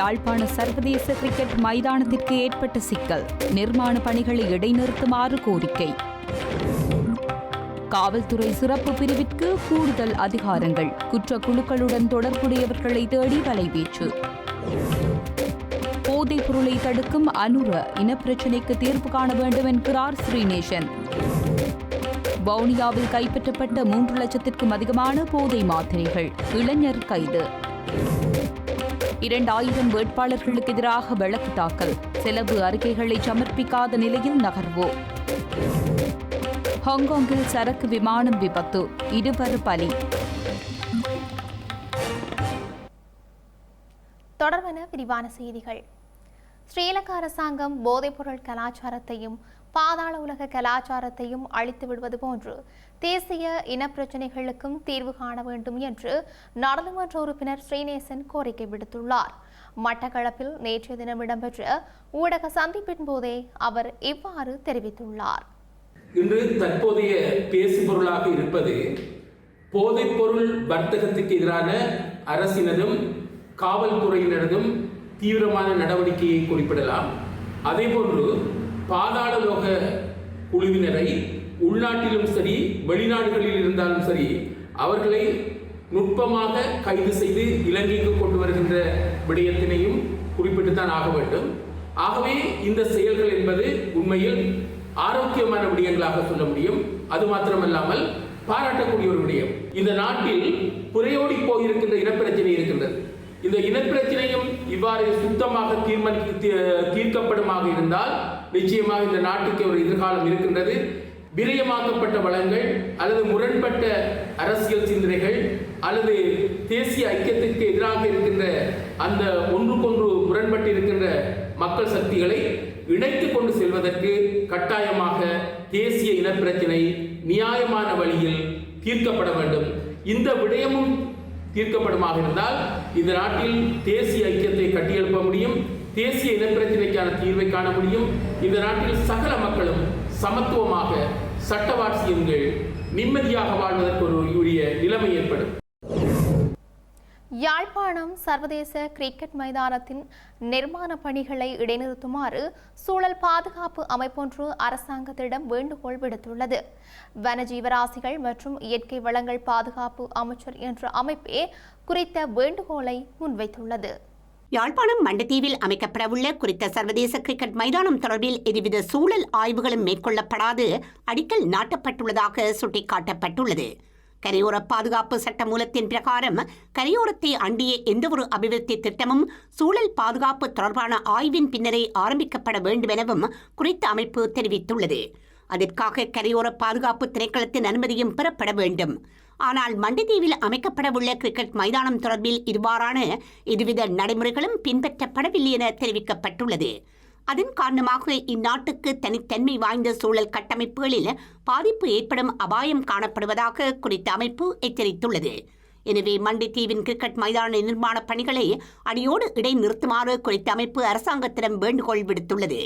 யாழ்ப்பாண சர்வதேச கிரிக்கெட் மைதானத்திற்கு ஏற்பட்ட சிக்கல். நிர்மாண பணிகளை இடைநிறுத்துமாறு கோரிக்கை. காவல்துறை சிறப்பு பிரிவிற்கு கூடுதல் அதிகாரங்கள். குற்ற குழுக்களுடன் தொடர்புடையவர்களை தேடி வலைவீச்சு போதைப் பொருளை தடுக்கும் அனுர இனப்பிரச்சினைக்கு தீர்வு காண வேண்டும் என்கிறார் ஸ்ரீநேசன். வவுனியாவில் கைப்பற்றப்பட்ட மூன்று லட்சத்திற்கும் அதிகமான போதை மாத்திரைகள். இளைஞர் கைது. இரண்டாயிரம் வேட்பாளர்களுக்கு எதிராக வழக்கு தாக்கல். செலவு அறிக்கைகளை சமர்ப்பிக்காத நிலையில் நகர்வு? ஹாங்காங்கில் சரக்கு விமானம் விபத்து இருவர் பலி. தொடர்பென விரிவான செய்திகள். ஸ்ரீலங்கா அரசாங்கம் போதைப்பொருள் கலாச்சாரத்தையும் பாதாள உலக கலாச்சாரத்தையும் அழித்து விடுவது போன்று தேசிய இனப்பிரச்சினைகளுக்கும் தீர்வு காண வேண்டும் என்று நாடாளுமன்ற உறுப்பினர் ஸ்ரீநேசன் கோரிக்கை விடுத்துள்ளார். மட்டக்களப்பில் நேற்றைய தினம் இடம்பெற்ற ஊடக சந்திப்பின் போதே அவர் இவ்வாறு தெரிவித்துள்ளார். இன்று தற்போதைய பேசுபொருளாக இருப்பது போதைப்பொருள் வர்த்தகத்துக்கு எதிரான அரசினதும் காவல்துறையினரதும் தீவிரமான நடவடிக்கையை குறிப்பிடலாம். அதேபோன்று பாதாள லோக குழுவினரை உள்நாட்டிலும் சரி வெளிநாடுகளில் இருந்தாலும் சரி அவர்களை நுட்பமாக கைது செய்து இலங்கைக்கு கொண்டு வருகின்ற விடயத்தினையும் குறிப்பிட்டுத்தான் ஆக வேண்டும். ஆகவே இந்த செயல்கள் என்பது உண்மையில் ஆரோக்கியமான விடயங்களாக சொல்ல முடியும். அது மாத்திரமல்லாமல் பாராட்டக்கூடிய ஒரு விடயம். இந்த நாட்டில் புறையோடி போயிருக்கின்ற இனப்பிரச்சனை இருக்கின்றது. இந்த இனப்பிரச்சனையும் இவ்வாறு சுத்தமாக தீர்மானிக்க தீ- தீர்க்கப்படுமாக இருந்தால் நிச்சயமாக இந்த நாட்டுக்கு ஒரு எதிர்காலம் இருக்கின்றது. விரயமாக்கப்பட்ட வளங்கள் அல்லது முரண்பட்ட அரசியல் சிந்தனைகள் அல்லது தேசிய ஐக்கியத்திற்கு எதிராக இருக்கின்ற அந்த ஒன்றுக்கொன்று முரண்பட்டு இருக்கின்ற மக்கள் சக்திகளை இணைத்து கொண்டு செல்வதற்கு கட்டாயமாக தேசிய இனப்பிரச்சினை நியாயமான வழியில் தீர்க்கப்பட வேண்டும். இந்த விடயமும் தீர்க்கப்படுமாக இருந்தால் இந்த நாட்டில் தேசிய ஐக்கியத்தை கட்டியெழுப்ப முடியும் தேசிய இனப்பிரச்சினைக்கான தீர்வை காண முடியும். இந்த நாட்டில் சகல மக்களும் சமத்துவமாக சட்டவாட்சியங்கள் நிம்மதியாக வாழ்வதற்கு ஒரு உரிய நிலைமை ஏற்படும். யாழ்ப்பாணம் சர்வதேச கிரிக்கெட் மைதானத்தின் நிர்மாண பணிகளை இடைநிறுத்துமாறு சூழல் பாதுகாப்பு அமைப்பொன்று அரசாங்கத்திடம் வேண்டுகோள் விடுத்துள்ளது. வனஜீவராசிகள் மற்றும் இயற்கை வளங்கள் பாதுகாப்பு அமைச்சர் என்ற அமைப்பே குறித்த வேண்டுகோளை முன்வைத்துள்ளது. யாழ்ப்பாணம் மண்டத்தீவில் அமைக்கப்படவுள்ள குறித்த சர்வதேச கிரிக்கெட் மைதானம் தொடர்பில் எதுவித சூழல் ஆய்வுகளும் மேற்கொள்ளப்படாது அடிக்கல் நாட்டப்பட்டுள்ளதாக சுட்டிக்காட்டப்பட்டுள்ளது. கரையோர பாதுகாப்பு சட்ட மூலத்தின் பிரகாரம் கரையோரத்தை அண்டிய எந்தவொரு அபிவிருத்தி திட்டமும் சூழல் பாதுகாப்பு தொடர்பான ஆய்வின் பின்னரே ஆரம்பிக்கப்பட வேண்டும் எனவும் குறித்த அமைப்பு தெரிவித்துள்ளது. அதற்காக கரையோர பாதுகாப்பு திணைக்களத்தின் அனுமதியும் பெறப்பட வேண்டும். ஆனால் மண்டிதீவில் அமைக்கப்படவுள்ள கிரிக்கெட் மைதானம் தொடர்பில் இவ்வாறான இருவித நடைமுறைகளும் பின்பற்றப்படவில்லை என தெரிவிக்கப்பட்டுள்ளது. அதன் காரணமாக இந்நாட்டுக்கு தனித்தன்மை வாய்ந்த சூழல் கட்டமைப்புகளில் பாதிப்பு ஏற்படும் அபாயம் காணப்படுவதாக குறித்த அமைப்பு எச்சரித்துள்ளது. எனவே மண்டித்தீவின் கிரிக்கெட் மைதான நிர்மாண பணிகளை அடியோடு இடைநிறுத்துமாறு குறித்த அமைப்பு அரசாங்கத்திடம் வேண்டுகோள் விடுத்துள்ளது.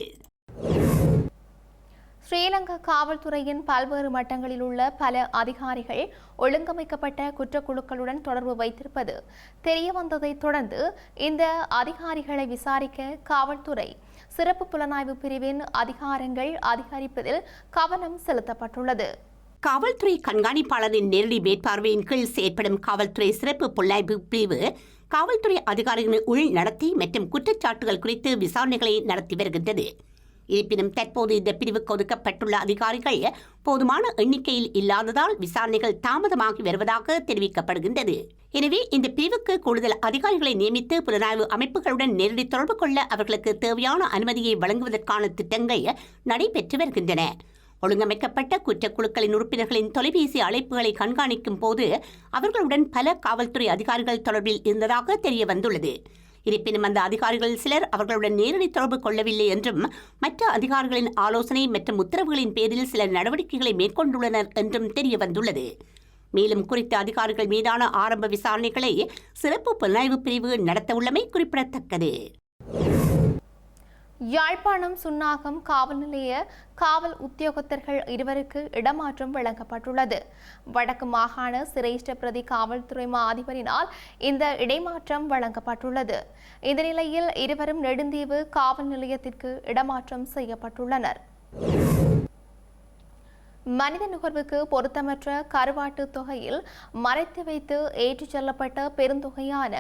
ஸ்ரீலங்கா காவல்துறையின் பல்வேறு மட்டங்களில் உள்ள பல அதிகாரிகள் ஒழுங்கமைக்கப்பட்ட குற்றக்குழுக்களுடன் தொடர்பு வைத்திருப்பது தெரியவந்ததைத் தொடர்ந்து இந்த அதிகாரிகளை விசாரிக்க காவல்துறை சிறப்பு புலனாய்வு பிரிவின் அதிகாரங்கள் அதிகரிப்பதில் கவனம் செலுத்தப்பட்டுள்ளது. காவல்துறை கண்காணிப்பாளரின் நேரடி மேற்பார்வையின் கீழ் செயற்படும் காவல்துறை சிறப்பு புலனாய்வு பிரிவு காவல்துறை அதிகாரிகளின் உள் நடத்தை மற்றும் குற்றச்சாட்டுகள் குறித்து விசாரணைகளை நடத்தி வருகின்றது. இருப்பினும் தற்போது இந்த பிரிவுக்கு ஒதுக்கப்பட்டுள்ள அதிகாரிகள் போதுமான எண்ணிக்கையில் இல்லாததால் விசாரணைகள் தாமதமாகி வருவதாக தெரிவிக்கப்படுகின்றது. எனவே இந்த பிரிவுக்கு கூடுதல் அதிகாரிகளை நியமித்து புலனாய்வு அமைப்புகளுடன் நேரடி தொடர்பு கொள்ள அவர்களுக்கு தேவையான அனுமதியை வழங்குவதற்கான திட்டங்கள் நடைபெற்று வருகின்றன. ஒழுங்கமைக்கப்பட்ட குற்றக்குழுக்களின் உறுப்பினர்களின் தொலைபேசி அழைப்புகளை கண்காணிக்கும் போது அவர்களுடன் பல காவல்துறை அதிகாரிகள் தொடர்பில் இருந்ததாக தெரிய வந்துள்ளது இருப்பினும் அந்த அதிகாரிகள் சிலர் அவர்களுடன் நேரடி தொடர்பு கொள்ளவில்லை என்றும் மற்ற அதிகாரிகளின் ஆலோசனை மற்றும் உத்தரவுகளின் பேரில் சில நடவடிக்கைகளை மேற்கொண்டுள்ளனர் என்றும் தெரிய வந்துள்ளது மேலும் குறித்த அதிகாரிகள் மீதான ஆரம்ப விசாரணைகளை சிறப்பு புலனாய்வு பிரிவு நடத்தவுள்ளமை குறிப்பிடத்தக்கது. யாழ்ப்பாணம் சுன்னாகம் காவல் நிலைய காவல் உத்தியோகத்தர்கள் இருவருக்கு இடமாற்றம் வழங்கப்பட்டுள்ளது. வடக்கு மாகாண சிரேஷ்ட பிரதி காவல்துறை மா அதிபரினால் இந்த இடைமாற்றம் வழங்கப்பட்டுள்ளது. இந்த நிலையில் இருவரும் நெடுந்தீவு காவல் நிலையத்திற்கு இடமாற்றம் செய்யப்பட்டுள்ளனர். மனித நுகர்வுக்கு பொருத்தமற்ற கருவாட்டு தொகையில் மறைத்து வைத்து ஏற்றிச் செல்லப்பட்ட பெருந்தொகையான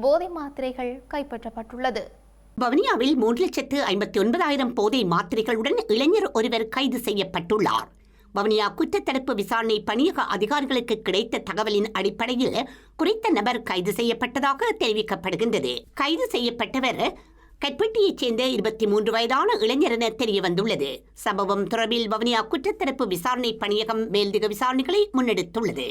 போதை மாத்திரைகள் கைப்பற்றப்பட்டுள்ளது. வவுனியாவில் மூன்று லட்சத்து ஐம்பத்தி ஒன்பதாயிரம் போதை மாத்திரைகளுடன் இளைஞர் ஒருவர் கைது செய்யப்பட்டுள்ளார். வவுனியா குற்றத்தடுப்பு விசாரணை பணியக அதிகாரிகளுக்கு கிடைத்த தகவலின் அடிப்படையில் குறித்த நபர் கைது செய்யப்பட்டதாக தெரிவிக்கப்படுகின்றது. கைது செய்யப்பட்டவர் கட்பெட்டியைச் சேர்ந்த இருபத்தி மூன்று வயதான இளைஞர் என தெரிய வந்துள்ளது சம்பவம் தொடர்பில் வவுனியா குற்றத்தரப்பு விசாரணை பணியகம் மேல்திக விசாரணைகளை முன்னெடுத்துள்ளது.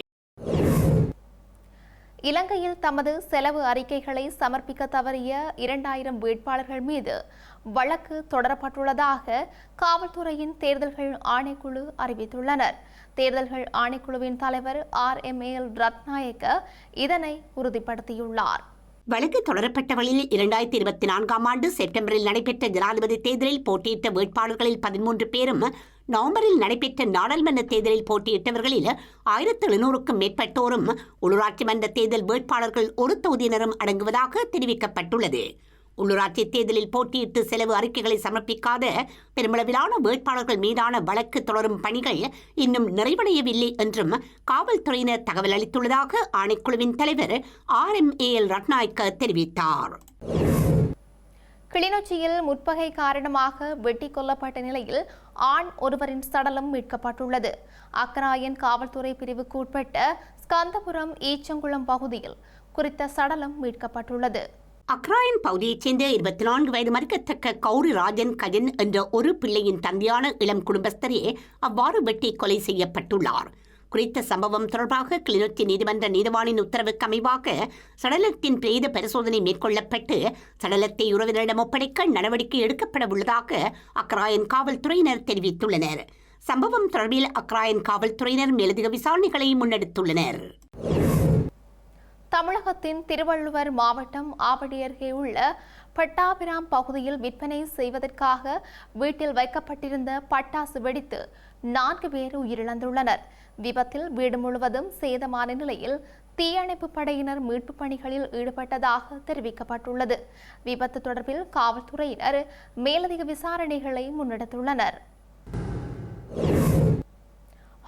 இலங்கையில் தமது செலவு அறிக்கைகளை சமர்ப்பிக்க தவறிய இரண்டாயிரம் வேட்பாளர்கள் மீது வழக்கு தொடரப்பட்டுள்ளதாக காவல்துறையின் தேர்தல்கள் ஆணைக்குழு அறிவித்துள்ளனர். தேர்தல்கள் ஆணைக்குழுவின் தலைவர் ஆர் எம் எல் ரத்நாயக்க இதனை உறுதிப்படுத்தியுள்ளார். வழக்கு தொடரப்பட்டவர்களில் இரண்டாயிரத்தி இருபத்தி நான்காம் ஆண்டு செப்டம்பரில் நடைபெற்ற ஜனாதிபதி தேர்தலில் போட்டியிட்ட வேட்பாளர்களில் பதிமூன்று பேரும் நவம்பரில் நடைபெற்ற நாடாளுமன்ற தேர்தலில் போட்டியிட்டவர்களில் ஆயிரத்தி எழுநூறுக்கும் மேற்பட்டோரும் உள்ளூராட்சி மன்ற தேர்தல் வேட்பாளர்கள் ஒரு தொகுதியினரும் அடங்குவதாக தெரிவிக்கப்பட்டுள்ளது. உள்ளூராட்சி தேர்தலில் போட்டியிட்டு செலவு அறிக்கைகளை சமர்ப்பிக்காத பெருமளவிலான வேட்பாளர்கள் மீதான வழக்கு தொடரும் பணிகள் இன்னும் நிறைவடையவில்லை என்றும் காவல்துறையினர் தகவல் அளித்துள்ளதாக ஆணைக்குழுவின் தலைவர் R M A L Ratnayake தெரிவித்தார். கிளிநொச்சியில் முற்பகை காரணமாக வெட்டி கொல்லப்பட்ட நிலையில் ஆண் ஒருவரின் சடலம் மீட்கப்பட்டுள்ளது. அக்கராயன் காவல்துறை பிரிவுக்கு உட்பட்ட ஸ்கந்தபுரம் ஈச்சங்குளம் பகுதியில் குறித்த சடலம் மீட்கப்பட்டுள்ளது. அக்ராயன் பகுதியைச் சேர்ந்த இருபத்தி நான்கு வயது மறுக்கத்தக்க கௌரி ராஜன் கஜன் என்ற ஒரு பிள்ளையின் தந்தையான இளம் குடும்பஸ்தரே அவ்வாறு வெட்டி கொலை செய்யப்பட்டுள்ளார். குறித்த சம்பவம் தொடர்பாக கிளிநொச்சி நீதிமன்ற நீதிவானின் உத்தரவுக்கு அமைவாக சடலத்தின் பிரேத பரிசோதனை மேற்கொள்ளப்பட்டு சடலத்தை உறவினரிடம் ஒப்படைக்க நடவடிக்கை எடுக்கப்பட உள்ளதாக அக்ராயன் காவல்துறையினர் தெரிவித்துள்ளனர். சம்பவம் தொடர்பில் அக்ராயன் காவல்துறையினர் மேலதிக விசாரணைகளை முன்னெடுத்துள்ளனர். தமிழகத்தின் திருவள்ளுவர் மாவட்டம் ஆவடி அருகே உள்ள பட்டாபிராம் பகுதியில் விற்பனை செய்வதற்காக வீட்டில் வைக்கப்பட்டிருந்த பட்டாசு வெடித்து நான்கு பேர் உயிரிழந்துள்ளனர். விபத்தில் வீடு முழுவதும் சேதமான நிலையில் தீயணைப்பு படையினர் மீட்பு பணிகளில் ஈடுபட்டதாக தெரிவிக்கப்பட்டுள்ளது. விபத்து தொடர்பில் காவல்துறையினர் மேலதிக விசாரணைகளை முன்னெடுத்துள்ளனர்.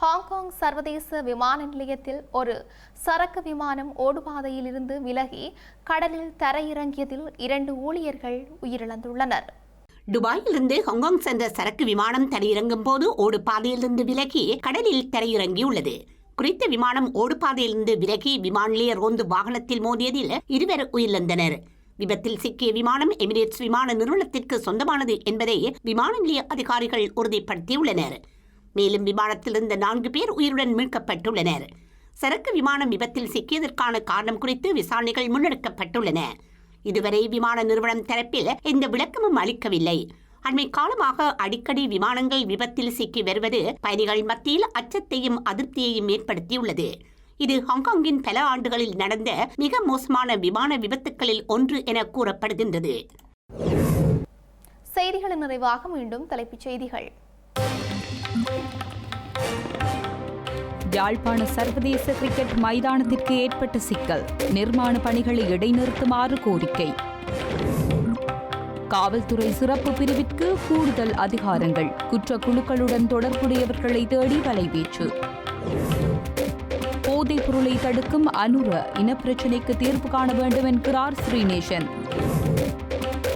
ஹாங்காங் சர்வதேச விமான நிலையத்தில் ஒரு சரக்கு விமானம் ஓடுபாதையில் இருந்து விலகி கடலில் தரையிறங்கியதில் இரண்டு ஊழியர்கள் உயிரிழந்துள்ளனர். துபாயிலிருந்து ஹாங்காங் சென்ற சரக்கு விமானம் தரையிறங்கும் போது ஓடு பாதையிலிருந்து விலகி கடலில் தரையிறங்கியுள்ளது. குறித்த விமானம் ஓடுபாதையிலிருந்து விலகி விமான நிலைய ரோந்து வாகனத்தில் மோதியதில் இருவர் உயிரிழந்தனர். விபத்தில் சிக்கிய விமானம் எமிரேட்ஸ் விமான நிறுவனத்திற்கு சொந்தமானது என்பதை விமான நிலைய அதிகாரிகள் உறுதிப்படுத்தியுள்ளனர். மேலும் விமானத்தில் இருந்த நான்கு பேர் உயிருடன் மீட்கப்பட்டுள்ளனர். சரக்கு விமானம் விபத்தில் சிக்கியதற்கான காரணம் குறித்து விசாரணைகள் முன்னெடுக்கப்பட்டுள்ளன. இதுவரை விமான நிறுவனம் தரப்பில் எந்த விளக்கமும் அளிக்கவில்லை. அண்மை காலமாக அடிக்கடி விமானங்கள் விபத்தில் சிக்கி வருவது பயணிகள் மத்தியில் அச்சத்தையும் அதிருப்தியையும் ஏற்படுத்தியுள்ளது. இது ஹாங்காங்கின் பல ஆண்டுகளில் நடந்த மிக மோசமான விமான விபத்துக்களில் ஒன்று என கூறப்படுகின்றது. செய்திகளின் நிறைவாக மீண்டும் தலைப்புச் செய்திகள். யாழ்ப்பாண சர்வதேச கிரிக்கெட் மைதானத்திற்கு ஏற்பட்ட சிக்கல். நிர்மாண பணிகளை இடைநிறுத்துமாறு கோரிக்கை. காவல்துறை சிறப்பு பிரிவிற்கு கூடுதல் அதிகாரங்கள். குற்ற குழுக்களுடன் தொடர்புடையவர்களை தேடி வலைவீச்சு. போதைப் பொருளை தடுக்கும் அனுர இனப்பிரச்சினைக்கு தீர்வு காண வேண்டும் என்கிறார் ஸ்ரீநேசன்.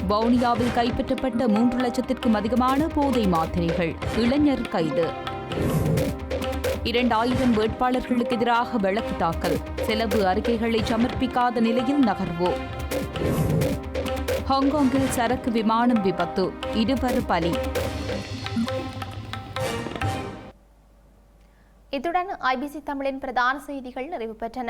வவுனியாவில் கைப்பற்றப்பட்ட மூன்று லட்சத்திற்கும் அதிகமான போதை மாத்திரைகள். இளைஞர் கைது. இரண்டாயிரம் வேட்பாளர்களுக்கு எதிராக வழக்கு தாக்கல். செலவு அறிக்கைகளை சமர்ப்பிக்காத நிலையில் நகர்வு ஹாங்காங்கில் சரக்கு விமானம் விபத்து. இருவர் பலி. இத்துடன் ஐபிசி தமிழின் பிரதான செய்திகள் நிறைவு பெற்றன.